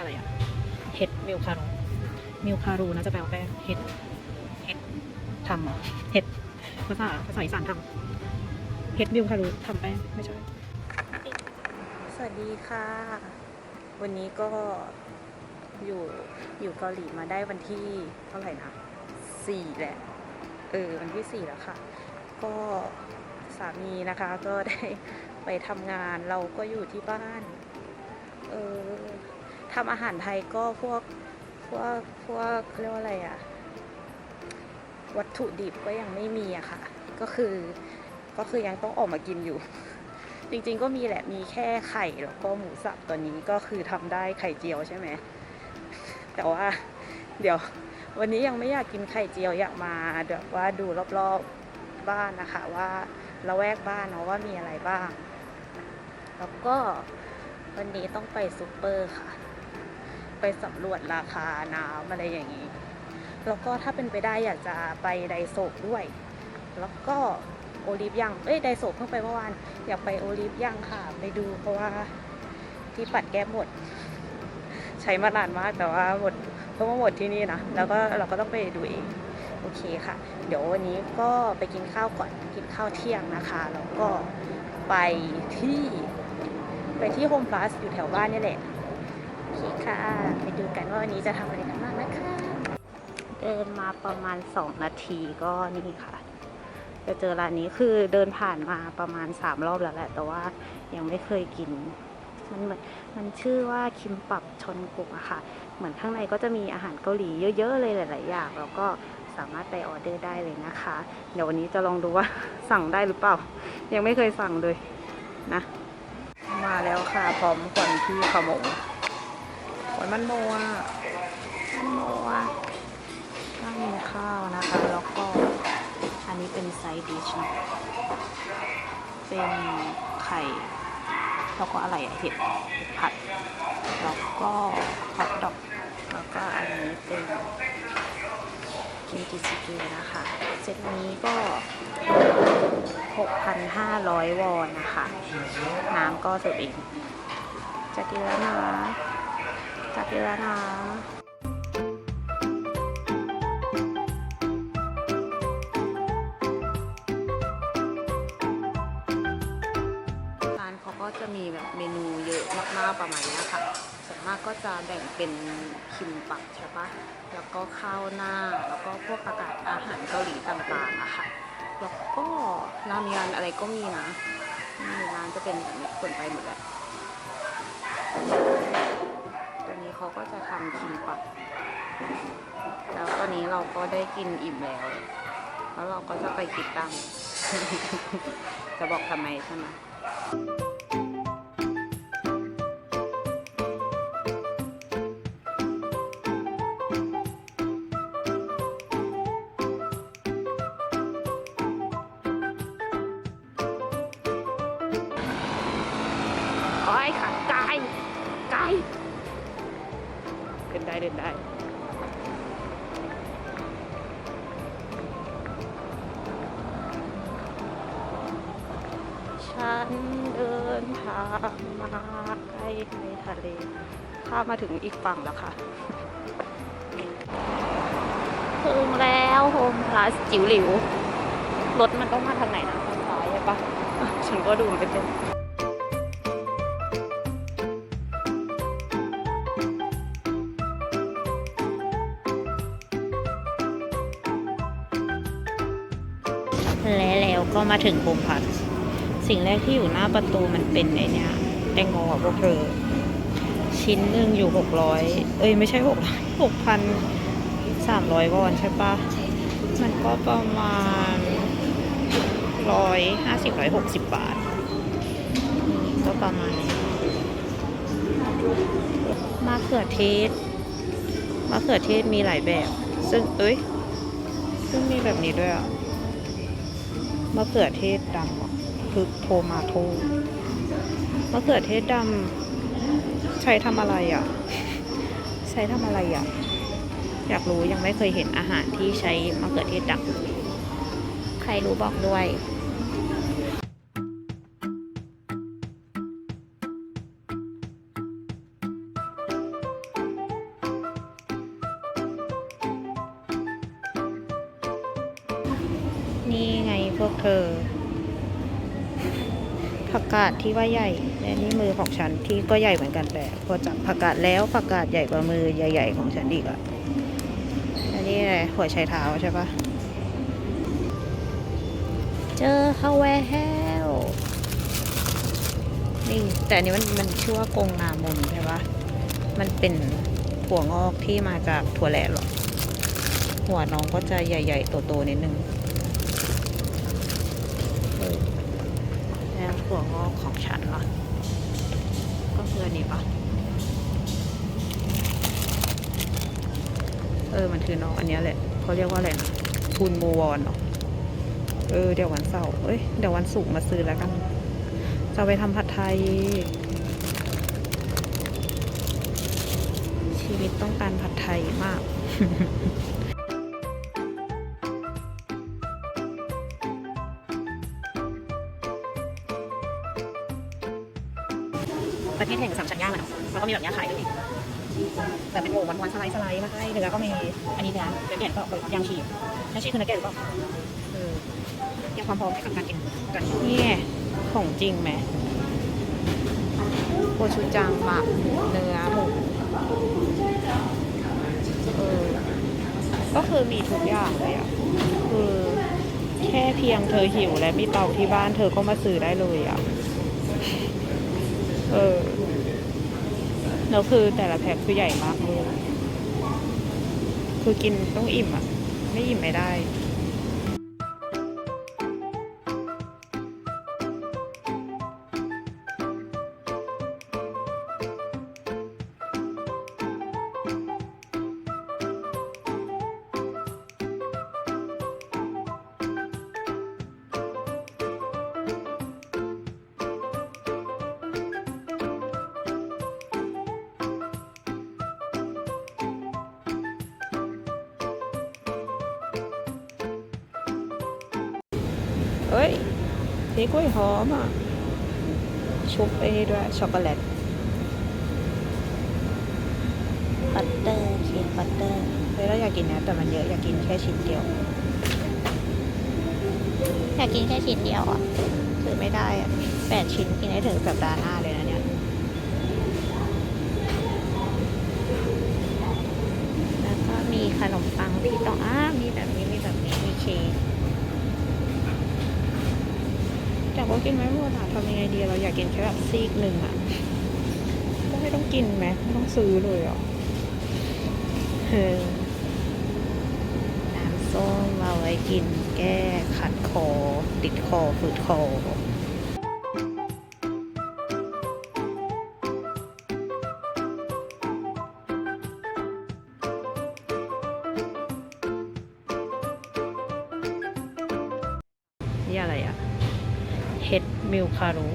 อะไรอะเห็ดมิลคารูมิลคารูนะจะแปลว่าแป้งเห็ดเห็ดทำเหรอเห็ดภาษาภาษาอีสานทำเห็ดมิลคารูทำแป้งไม่ใช่สวัสดีค่ะ วันนี้ก็อยู่อยู่เกาหลีมาได้วันที่เท่าไหร่นะสี่แหละเออวันที่สี่แล้วค่ะ ก็สามีนะคะก็ได้ไปทำงานเราก็อยู่ที่บ้าน เออ ทำอาหารไทยก็พวกพวกพวกเขาเรียกว่าอะไรอะวัตถุดิบก็ยังไม่มีอะค่ะ ก็คือก็คือยังต้องออกมากินอยู่ จริงๆก็มีแหละมีแค่ไข่แล้วก็หมูสับตัวนี้ก็คือทำได้ไข่เจียวใช่ไหมแต่ว่าเดี๋ยววันนี้ยังไม่อยากกินไข่เจียวอยากมาแบบว่าดูรอบๆบ้านนะคะ ว่าละแวกบ้านเนาะว่ามีอะไรบ้าง แล้วก็วันนี้ต้องไปซูเปอร์ค่ะ ไปสำรวจราคาน้ำอะไรอย่างนี้ แล้วก็ถ้าเป็นไปได้อยากจะไปไดโซะด้วย แล้วก็โอลิฟยังเอ้ยไดโซะเพิ่งไปเมื่อวานอยากไปโอลิฟยังค่ะไปดูเพราะว่าที่ปัดแก้มหมด ใช้มานานมากแต่ว่าหมดเพราะว่าหมดที่นี่นะแล้วก็เราก็ต้องไปดูเองโอเคค่ะ เดี๋ยววันนี้ก็ไปกินข้าวก่อนกินข้าวเที่ยงนะคะแล้วก็ไปที่ไปที่โฮมพลัสอยู่แถวบ้านนี่แหละ โอเคค่ะ ไปดูกันว่าวันนี้จะทำอะไรกันบ้างนะคะ เดินมาประมาณ 2 นาทีก็นี่ค่ะ จะเจอร้านนี้คือเดินผ่านมาประมาณ 3 รอบแล้วแหละ แต่ว่ายังไม่เคยกิน มันเหมือนมันชื่อว่าคิมปับชนกุกอะค่ะ เหมือนข้างในก็จะมีอาหารเกาหลีเยอะๆเลยหลาย ๆ อย่าง แล้วก็สามารถไปออเดอร์ได้เลยนะคะ เดี๋ยววันนี้จะลองดูว่าสั่งได้หรือเปล่า ยังไม่เคยสั่งเลยนะ มาแล้วค่ะพร้อมก่อนที่ขโมง ขอนมันโมอะมันโมอะก็มีข้าวนะคะ แล้วก็อันนี้เป็นไซด์ดิชนะเป็นไข่ แล้วก็อะไรอะเห็ดผัด แล้วก็ฮอทดอก แล้วก็อันนี้เป็นกิมจิซิเกนะคะ เซตนี้ก็ 6,500 วอนนะคะ น้ำก็เสิร์ฟเองจะกินแล้วนะ จะกินแล้วนะร้านเขาก็จะมีแบบเมนูเยอะมากๆประมาณนี้ค่ะส่วนมากก็จะแบ่งเป็นคิมปักใช่ปะแล้วก็ข้าวหน้า แล้วก็พวกอากาศอาหารเกาหลีต่างๆอะค่ะ แล้วก็ราเมียนอะไรก็มีนะร้านจะเป็นแบบนี้คนไปหมดแล้วตัน เขาก็จะทำคิมปักแล้วตอนนี้เราก็ได้กินอิ่มแล้ว แล้วเราก็จะไปกินตังจะบอกทำไมใช่ไหมโอ้ยค่ะไก่ไก่ เดินได้ฉันเดินทางมาใกล้ในทะเลข้ามาถึงอีกฝั่งแล้วค่ะถึงแล้วโฮมพลัสจิ๋วหลิว รถมันต้องมาทางไหนนะทางซ้ายใช่ปะฉันก็ดูไม่เป็น มาถึงโฮมพัทสิ่งแรกที่อยู่หน้าประตูมันเป็นไอเนี่ยแตงโมกับพวกเธอชิ้นหนึ่งอยู่หกร้อยเอ้ยไม่ใช่หกหกพันสามร้อยวอนใช่ปะมันก็ประมาณร้อยห้าสิบร้อยหกสิบบาท ก็ประมาณนี้มะเขือเทศมะเขือเทศมีหลายแบบ ซึ่งเอ้ย ซึ่งมีแบบนี้ด้วยอะ มะเขือเทศดำคือโทมาโทมะเขือเทศดำใช้ทำอะไรอะ ใช้ทำอะไรอะ อยากรู้ยังไม่เคยเห็นอาหารที่ใช้มะเขือเทศดำใครรู้บอกด้วย ผักกาดที่ว่าใหญ่และนี่มือของฉันที่ก็ใหญ่เหมือนกันแต่พอจับผักกาดแล้วผักกาดใหญ่กว่ามือใหญ่ ๆ ของฉันอีกอะอันนี้อะไรหัวไชเท้าใช่ปะเจอฮาวายแฮลนี่แต่อันนี้มันมันชื่อว่ากงนามนใช่ปะมันเป็นถั่วงอกที่มาจากถั่วแหล่หรอหัวน้องก็จะใหญ่ ๆ โตๆนิดนึงเออแล้ว ถั่วงอกของฉันล่ะก็คืออันนี้ปะเออ มันคือน้องอันนี้แหละเขาเรียกว่าอะไรนะทุนโมวอนเนาะเออ เดี๋ยววันเสาร์เอ้ย เดี๋ยววันศุกร์มาซื้อแล้วกัน จะไปทำผัดไทย ชีวิตต้องการผัดไทยมาก ประเทศแห่งสามชั้นย่างอะเนาะแล้วก็มีแบบนี้ขายด้วยแบบเป็นโหม้วนๆสไลด์สไลด์มาให้เนื้อก็มีอันนี้เนื้อเนื้อเปลี่ยนก็แบบยางฉีกยางฉีกคือเนื้อแก่หรือเปล่าเออเตรียมความพร้อมให้กับการกินกันนี่ของจริงไหมโคชูจังหมักเนื้อหมูเออก็คือมีทุกอย่างเลยอะคือแค่เพียงเธอหิวและมีเตาที่บ้านเธอก็มาซื้อได้เลยอะ เออแล้วคือแต่ละแพ็คคือใหญ่มากเลยคือกินต้องอิ่มอะ ไม่อิ่มไม่ได้ เอ้ยนี่กล้วยหอมอะ ชุบไปนี่ด้วย ช็อกโกแลตบัตเตอร์เค้กบัตเตอร์เฮ้ยเราอยากกินนะ แต่มันเยอะ อยากกินแค่ชิ้นเดียว อยากกินแค่ชิ้นเดียวอะซื้อไม่ได้อะแปดชิ้นกินได้ถึงสัปดาห์หน้าเลยนะเนี่ย แล้วก็มีขนมปังที่ต้องอ้ามีแบบนี้ มีแบบนี้ มีเค้ก ก็กินไม่หมดอะทำยังไงดีเราอยากกินแค่แบบซีกหนึ่งอะก็ไม่ต้องกินไหมไม่ต้องซื้อเลยอะเออน้ำส้มเอาไว้กินแก้ขัดคอ ติดคอฝืดคอ เห็ดมิลคารู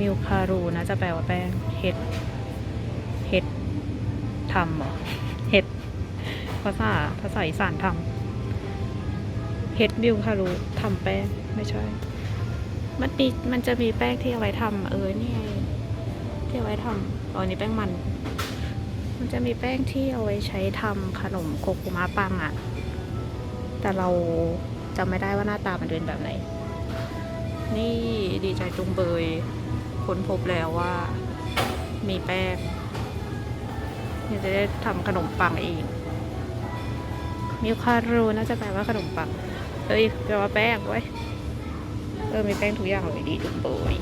มิลคารูนะจะแปลว่าแป้งเห็ดเห็ดทำเหรอเห็ดภาษาภาษาอีสานทำเห็ดมิลคารูทำแป้งไม่ใช่ มันมีมันจะมีแป้งที่เอาไว้ทำเออนี่ที่เอาไว้ทำอ๋อนี่แป้งมัน มันจะมีแป้งที่เอาไว้ใช้ทำขนมโคกุมาปังอะแต่เราจำไม่ได้ว่าหน้าตามันเป็นแบบไหน นี่ดีใจจุงเบยค้นพบแล้วว่า มีแป้งนี่จะได้ทำขนมปังเองมิวคารูน่าจะแปลว่าขนมปังเอ้ยแปลว่าแป้งไว้ยเออมีแป้งทุกอย่างเลยดีจุงเบย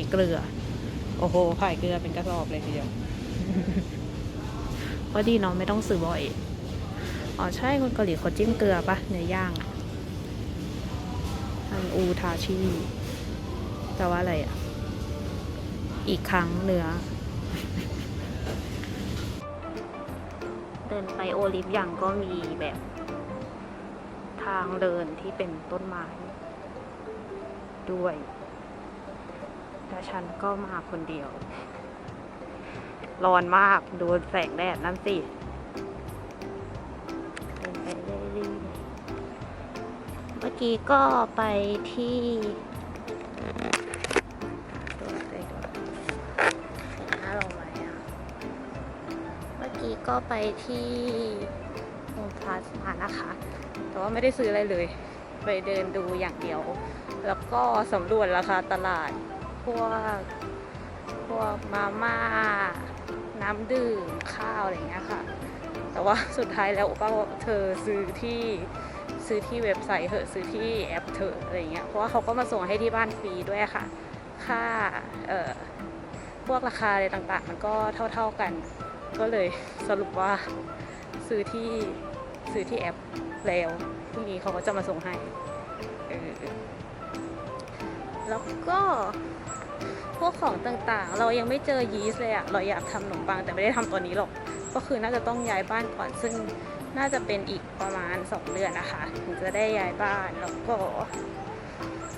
นี้เกลือ โอ้โหขายเกลือเป็นกระสอบเลยทีเดียวก็ดีเนาะไม่ต้องซื้อบ่อย อ๋อใช่คนเกาหลีเขาจิ้มเกลือปะเนื้อย่างอันอูทาชิแปลว่าอะไรอะ อีกครั้งเนื้อ เดินไปโอลิฟยังก็มีแบบ ทางเดินที่เป็นต้นไม้ด้วย แต่ฉันก็มาคนเดียว ร้อนมากดูแสงแดดนั่นสิเดินไปเรื่อยๆเมื่อกี้ก็ไปที่ตัวไปก่อนหน้าลงไหมอะเมื่อกี้ก็ไปที่โฮมพลัสมานะคะ แต่ว่าไม่ได้ซื้ออะไรเลย ไปเดินดูอย่างเดียว แล้วก็สำรวจราคาตลาด พวก พวกมาม่า น้ำดื่ม ข้าว อะไรเงี้ยค่ะ แต่ว่าสุดท้ายแล้วก็เธอซื้อที่ซื้อที่เว็บไซต์เถอะซื้อที่แอปเถอะอะไรเงี้ย เพราะว่าเขาก็มาส่งให้ที่บ้านฟรีด้วยค่ะ ค่า เอ่อ พวกราคาอะไรต่างๆ มันก็เท่า ๆกัน ก็เลยสรุปว่าซื้อที่ซื้อที่แอปแล้วพรุ่งนี้เขาก็จะมาส่งให้ แล้วก็ พวกของต่างๆ เรายังไม่เจอยีสต์เลยอะเราอยากทำขนมปังแต่ไม่ได้ทำตอนนี้หรอก ก็คือน่าจะต้องย้ายบ้านก่อน ซึ่งน่าจะเป็นอีกประมาณ 2 เดือนนะคะถึงจะได้ย้ายบ้านแล้วก็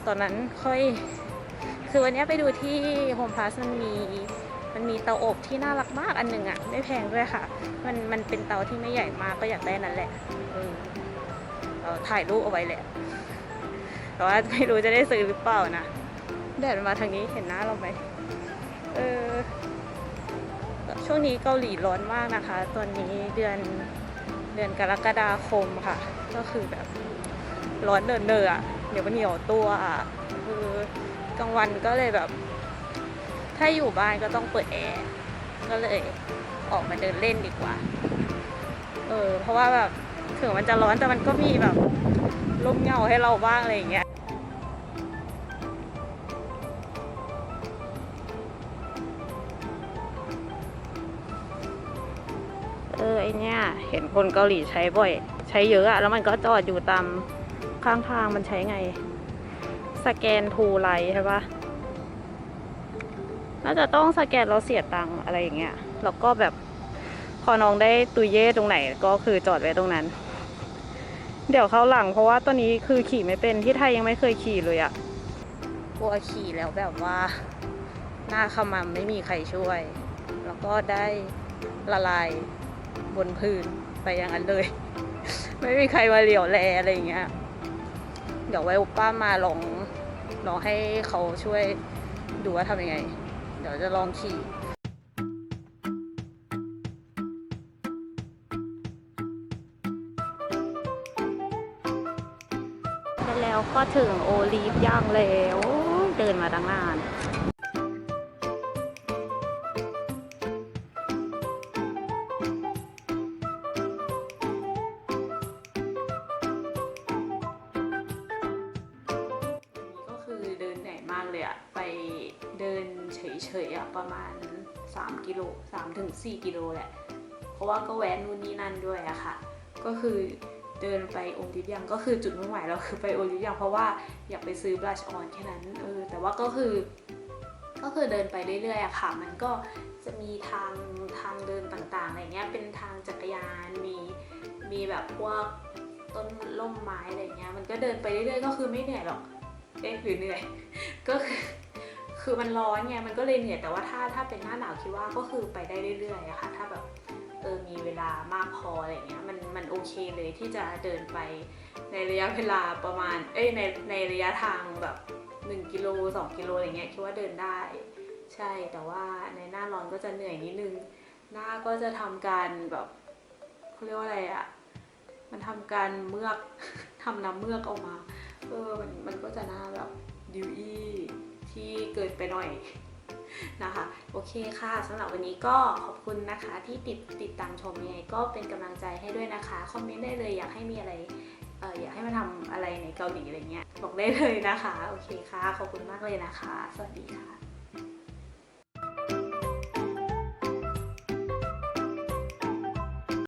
ตอนนั้นค่อย คือวันนี้ไปดูที่โฮมพลัสมันมีมันมีเตาอบที่น่ารักมากอันหนึ่งอะไม่แพงด้วยค่ะ มันมันเป็นเตาที่ไม่ใหญ่มากก็อยากได้นั่นแหละเออเออถ่ายรูปเอาไว้แหละแต่ว่าไม่รู้จะได้ซื้อหรือเปล่านะ แดดมาทางนี้เห็นหน้าเราไหมเออช่วงนี้เกาหลีร้อนมากนะคะ ตอนนี้เดือนเดือนกรกฎาคมค่ะ ก็คือแบบร้อนเดินเดอเดี๋ยวมันเหนียวตัวอะคือกลางวันก็เลยแบบ ถ้าอยู่บ้านก็ต้องเปิดแอร์ก็เลยออกมาเดินเล่นดีกว่า เออ เพราะว่าแบบถึงมันจะร้อนแต่มันก็มีแบบลมเงาให้เราบ้างอะไรอย่างเงี้ย เนี้ยเห็นคนเกาหลีใช้บ่อย ใช้เยอะอะแล้วมันก็จอดอยู่ตามข้างทางมันใช้ไง สแกนทูไลใช่ปะน่าจะต้องสแกนแล้วเสียตังค์อะไรอย่างเงี้ย แล้วก็แบบพอน้องได้ตุยเย่ตรงไหนก็คือจอดไว้ตรงนั้น เดี๋ยวเขาหลังเพราะว่าตอนนี้คือขี่ไม่เป็นที่ไทยยังไม่เคยขี่เลยอะกลัวขี่แล้วแบบว่า หน้าขมำไม่มีใครช่วย แล้วก็ได้ละลาย บนพื้นไปอย่างนั้นเลย ไม่มีใครมาเหลียวแลอะไรอย่างเงี้ย เดี๋ยวไว้ป้ามาลองลองให้เขาช่วยดูว่าทำยังไง เดี๋ยวจะลองขี่แล้วก็ถึงโอลีฟย่างแล้ว เดินมาตั้งนาน อยมากเลยอะไปเดินเฉยๆอะประมาณ 3 กิโล3ถึง4กิโลแหละ เพราะว่าก็แวะนู่นนี่นั่นด้วยอะค่ะ ก็คือเดินไปโอลิฟยังก็คือจุดมุ่งหมายเราคือไปโอลิฟยังเพราะว่าอยากไปซื้อบลัชออนแค่นั้นเออแต่ว่าก็คือ ก็คือเดินไปเรื่อยๆอะค่ะ มันก็จะมีทางทางเดินต่างๆอะไรเงี้ยเป็นทางจักรยานมีมีแบบพวกต้นล่มไม้อะไรเงี้ยมันก็เดินไปเรื่อยๆก็คือไม่เหนื่อยหรอก เอ๊ะหรือเหนื่อย ก็คือคือมันร้อนไงมันก็เลยเหนื่อยแต่ว่าถ้าถ้าเป็นหน้าหนาวคิดว่าก็คือไปได้เรื่อยๆอะค่ะถ้าแบบเออมีเวลามากพออะไรเงี้ยมันมันโอเคเลยที่จะเดินไปในระยะเวลาประมาณเอ้ยในในระยะทางแบบ1กิโล2กิโลอะไรเงี้ยคิดว่าเดินได้ ใช่แต่ว่าในหน้าร้อนก็จะเหนื่อยนิดนึง หน้าก็จะทำการแบบเขาเรียกว่าอะไรอะมันทำการเมือกทำน้ำเมือกออกมา เออมันมันก็จะหน้าแบบดิวอี้ที่เกินไปหน่อยนะคะ โอเคค่ะสำหรับวันนี้ก็ขอบคุณนะคะที่ติดติดตามชมยังไงก็เป็นกำลังใจให้ด้วยนะคะ คอมเมนต์ได้เลยอยากให้มีอะไรเอออยากให้มาทำอะไรในเกาหลีอะไรเงี้ย บอกได้เลยนะคะ โอเคค่ะ ขอบคุณมากเลยนะคะ สวัสดีค่ะ